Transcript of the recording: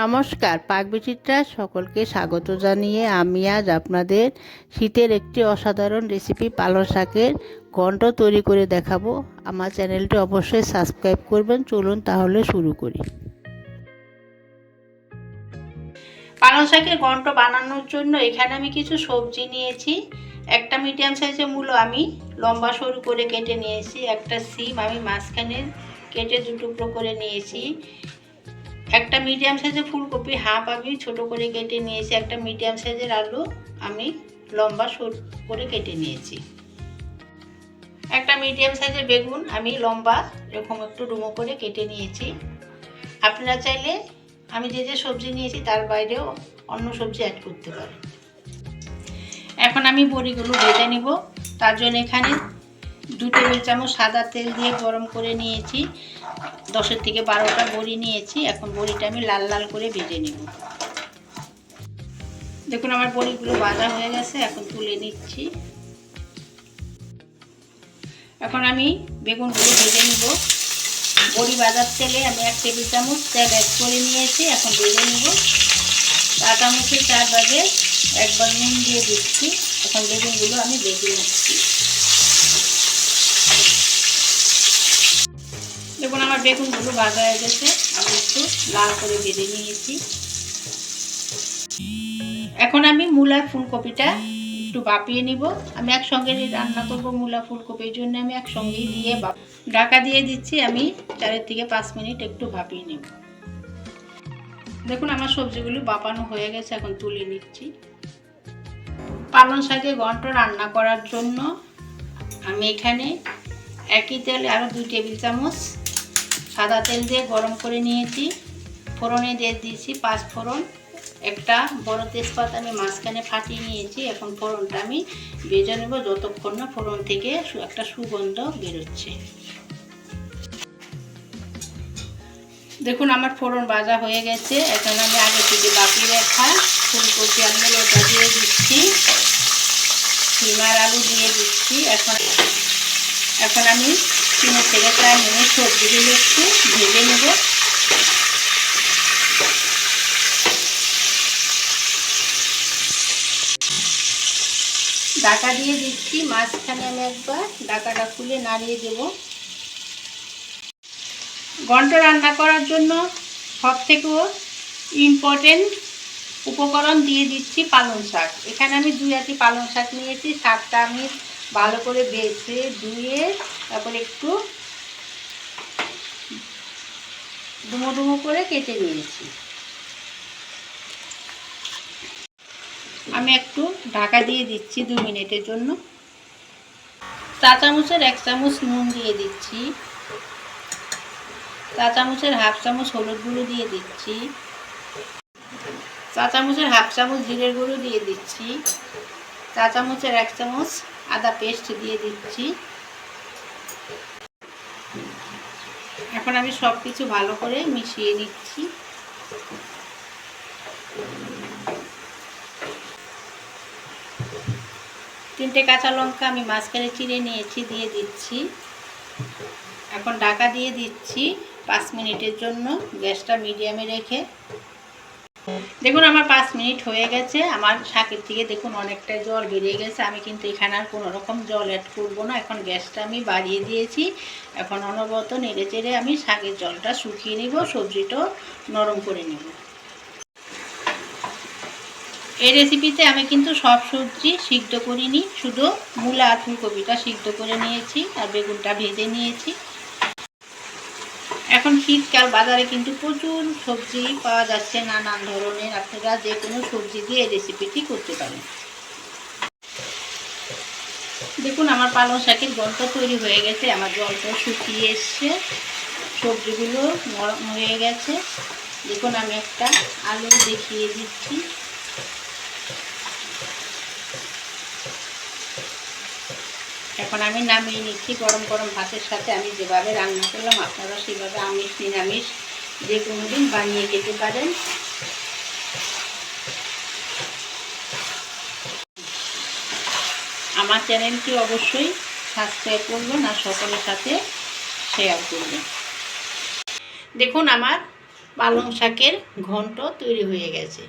নমস্কার পাকবিচিত্রা সকলকে স্বাগত জানিয়ে আমি আজ আপনাদের শীতের একটি অসাধারণ রেসিপি পালং শাকের ঘন্ট তৈরি করে দেখাবো। আমার চ্যানেলটি অবশ্যই সাবস্ক্রাইব করবেন। চলুন তাহলে শুরু করি। পালং শাকের ঘন্ট বানানোর জন্য এখানে আমি কিছু সবজি নিয়েছি। একটা মিডিয়াম সাইজের মূলো আমি লম্বা সরু করে কেটে নিয়েছি। একটা সিম আমি মাঝখানে কেটে দু টুকরো করে নিয়েছি। একটা মিডিয়াম সাইজের ফুলকপি হাফ আমি ছোট করে কেটে নিয়েছি, একটা মিডিয়াম সাইজের আলু আমি লম্বা সরু করে কেটে নিয়েছি। একটা মিডিয়াম সাইজের বেগুন আমি লম্বা এরকম একটু ডুমো করে কেটে নিয়েছি। আপনারা চাইলে আমি যে যে সবজি নিয়েছি তার বাইরেও অন্য সবজি অ্যাড করতে পারেন। এখন আমি বড়িগুলো ভেজে নিব, তার জন্য এখানে দু টেবিল চামচ সাদা তেল দিয়ে গরম করে নিয়েছি। দশের থেকে বারোটা বড়ি নিয়েছি। এখন বড়িটা আমি লাল লাল করে ভেজে নেব। দেখুন আমার বড়িগুলো ভাজা হয়ে গেছে, এখন তুলে নিচ্ছি। এখন আমি বেগুনগুলো ভেজে নিব। বড়ি বাজার তেলে আমি এক টেবিল চামচ তেল অ্যাড করে নিয়েছি, এখন ভেজে নিব। চা চামচের চার বাজে একবার নুন দিয়ে দিচ্ছি। এখন বেগুনগুলো আমি ভেজে নিচ্ছি। দেখুন আমার বেগুনগুলো ভাজা হয়ে গেছে। আমি একটু লাল করে ভেজে নিয়েছি। এখন আমি মূলার ফুলকপিটা একটু বাপিয়ে নিব। আমি একসঙ্গে রান্না করব মূলা ফুলকপির জন্য। আমি একসঙ্গেই দিয়ে ঢাকা দিয়ে দিচ্ছি। আমি চারের থেকে পাঁচ মিনিট একটু ভাপিয়ে নেব। দেখুন, আমার সবজিগুলো বাপানো হয়ে গেছে। এখন তুলে নিচ্ছি। পালং শাকে ঘন্ট রান্না করার জন্য আমি এখানে একই তেলে আরও দুই টেবিল চামচ সাদা তেল দিয়ে গরম করে নিয়েছি। ফোড়নে দিয়ে দিয়েছি পাঁচ ফোড়ন। একটা বড় তেজপাতা আমি মাঝখানে ফাটিয়ে নিয়েছি। এখন ফোড়নটা আমি ভেজে নেব যতক্ষণ না ফোড়ন থেকে একটা সুগন্ধ বেরোচ্ছে। দেখুন আমার ফোড়ন ভাজা হয়ে গেছে। এখন আমি আগে থেকে বাকি রাখা ফুলকপি আমি ওটা দিয়ে দিচ্ছি। সিমার আলু দিয়ে দিচ্ছি। এখন এখন আমি তিন থেকে চার মিনিট সবজিগুলো একটু ভেজে নেব। ডাকা দিয়ে দিচ্ছি, মাঝখানে আমি একবার ডাকাটা খুলে নাড়িয়ে দেব। ঘন্ট রান্না করার জন্য সব থেকেও ইম্পর্টেন্ট উপকরণ দিয়ে দিচ্ছি পালং শাক। এখানে আমি দুই আটি পালং শাক নিয়েছি, শাকটা আমি ভালো করে বেছে ধুয়ে তারপর একটু ডুমো ডুমো করে কেটে নিয়েছি। আমি একটু ঢাকা দিয়ে দিচ্ছি দু মিনিটের জন্য। চা চামচের এক চামচ নুন দিয়ে দিচ্ছি। চা চামচের হাফ চামচ হলুদ গুঁড়ো দিয়ে দিচ্ছি। চা চামচের হাফ চামচ জিরের গুঁড়ো দিয়ে দিচ্ছি। চা চামচের এক চামচ আদা পেস্ট দিয়ে দিচ্ছি। এখন আমি সব কিছু ভালো করে মিশিয়ে নিচ্ছি। তিনটে কাঁচা লঙ্কা আমি মাঝখানে চিড়ে নিয়েছি, দিয়ে দিচ্ছি। এখন ঢাকা দিয়ে দিচ্ছি পাঁচ মিনিটের জন্য। গ্যাসটা মিডিয়ামে রেখে দেখুন, আমার পাঁচ মিনিট হয়ে গেছে। আমার শাকের থেকে দেখুন অনেকটা জল বেরিয়ে গেছে। আমি কিন্তু এখানে আর কোনো রকম জল অ্যাড করব না। এখন গ্যাসটা আমি বাড়িয়ে দিয়েছি। এখন অনবরত নেড়ে চেড়ে আমি শাকের জলটা শুকিয়ে নিব সবজিটাও নরম করে নেব। এই রেসিপিতে আমি কিন্তু সব সবজি সিদ্ধ করিনি। শুধু মূলা আর ফুলকপিটা সিদ্ধ করে নিয়েছি আর বেগুনটা ভেজে নিয়েছি। এখন শীতকাল, বাজারে কিন্তু প্রচুর সবজি পাওয়া যাচ্ছে, নানান ধরনের। আপনারা যে কোনো সবজি দিয়ে রেসিপিটি করতে পারেন। দেখুন, আমার পালং শাকের জলটা তৈরি হয়ে গেছে। আমার জলটা শুকিয়ে এসছে। সবজিগুলো নরম হয়ে গেছে। দেখুন, আমি একটা আলু দেখিয়ে দিচ্ছি। এখন আমি নামিয়ে নিচ্ছি গরম গরম ভাতের সাথে। আমি যেভাবে রান্না করলাম আপনারা সেভাবে আমিষ, নিরামিষ যে কোনো দিন বানিয়ে খেতে পারেন। আমার চ্যানেলটি অবশ্যই সাবস্ক্রাইব করবেন আর সকলের সাথে শেয়ার করবেন। দেখুন আমার পালং শাকের ঘন্ট তৈরি হয়ে গেছে।